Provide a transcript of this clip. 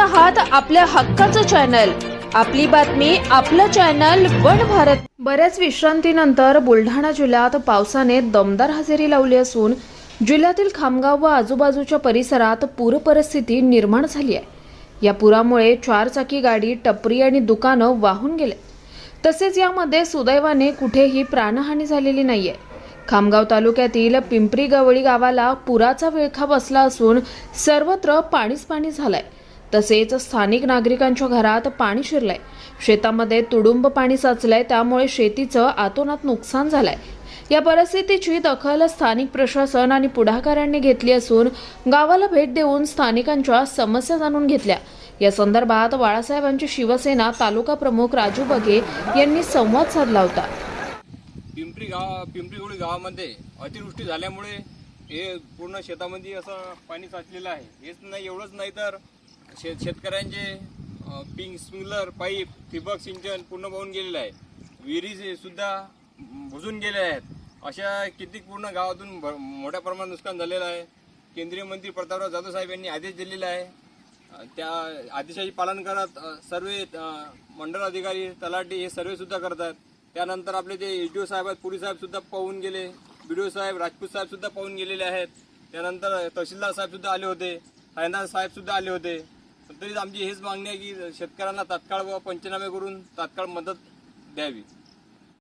आहात आपल्या हक्काचं चॅनल. आपली बातमी आपलं चॅनल वन भारत. बऱ्याच विश्रांतीनंतर बुलढाणा जिल्ह्यात पावसाने दमदार हजेरी लावली असून जिल्ह्यातील खामगाव व आजूबाजूच्या परिसरात पूर परिस्थिती निर्माण झाली आहे. या पुरामुळे चारचाकी गाडी टपरी आणि दुकानं वाहून गेले. तसेच यामध्ये सुदैवाने कुठेही प्राणहानी झालेली नाहीये. खामगाव तालुक्यातील पिंपरी गवळी गावाला पुराचा विळखा बसला असून सर्वत्र पाणीच पाणी झालंय. तसेच स्थानिक नागरिकांच्या घरात पाणी शिरलंय. शेतामध्ये तुडुंब पाणी साचलंय त्यामुळे शेतीचं आतोनात नुकसान झालंय. या परिस्थितीची दखल स्थानिक प्रशासन आणि पुढाकारांनी घेतली असून गावाला भेट देऊन स्थानिकांच्या समस्या जाणून घेतल्या. या संदर्भात बाळासाहेबांची शिवसेना तालुका प्रमुख राजू बगे यांनी संवाद साधला होता. पिंपरी गाव पिंपरीगुडी गावामध्ये अतिवृष्टी झाल्यामुळे हे पूर्ण शेतामध्ये असं पाणी साचलेलं आहे. हेच नाही एवढंच नाही तर शेत शेतकऱ्यांचे पिंक स्प्रिंकलर पाईप ठिबक सिंचन पूर्ण वाहून गेलेलं आहे. विहिरी सुद्धा बुजून गेले आहेत. अशा कित्येक पूर्ण गावातून भ- मोठ्या प्रमाणात नुकसान झालेलं आहे. केंद्रीय मंत्री प्रतापराव जाधव साहेब यांनी आदेश दिलेला आहे. त्या आदेशाचे पालन करत सर्व मंडळ अधिकारी तलाठी हे सर्वेसुद्धा करतात. त्यानंतर आपले जे एच डी ओ साहेब आहेत पुरी साहेबसुद्धा पाहून गेले. बी डी ओ साहेब राजपूत साहेबसुद्धा पाहून गेलेले आहेत. त्यानंतर तहसीलदार साहेबसुद्धा आले होते. फायनान्स साहेबसुद्धा आले होते. तरीच आमची हेच मागणी आहे की शेतकऱ्यांना तात्काळ व पंचनामे करून तात्काळ मदत द्यावी.